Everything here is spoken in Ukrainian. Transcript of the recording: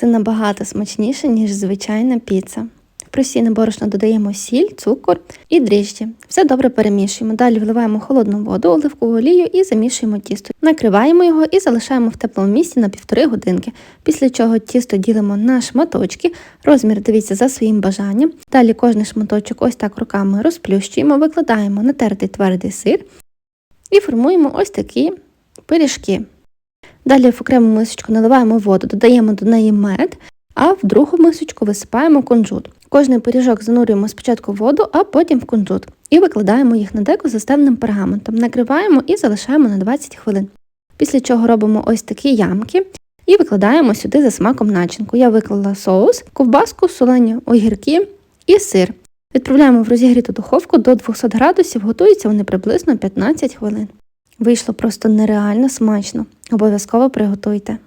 це набагато смачніше, ніж звичайна піца. В просійне борошно додаємо сіль, цукор і дріжджі. Все добре перемішуємо. Далі вливаємо холодну воду, оливкову олію і замішуємо тісто. Накриваємо його і залишаємо в теплому місці на півтори годинки. Після чого тісто ділимо на шматочки. Розмір дивіться за своїм бажанням. Далі кожний шматочок ось так руками розплющуємо, викладаємо натертий твердий сир і формуємо ось такі пиріжки. Далі в окрему мисочку наливаємо воду, додаємо до неї мед, а в другу мисочку висипаємо кунжут. Кожний пиріжок занурюємо спочатку в воду, а потім в кунжут. І викладаємо їх на деко застеленим пергаментом, накриваємо і залишаємо на 20 хвилин. Після чого робимо ось такі ямки і викладаємо сюди за смаком начинку. Я виклала соус, ковбаску, солені огірки і сир. Відправляємо в розігріту духовку до 200 градусів, готуються вони приблизно 15 хвилин. Вийшло просто нереально смачно. Обов'язково приготуйте.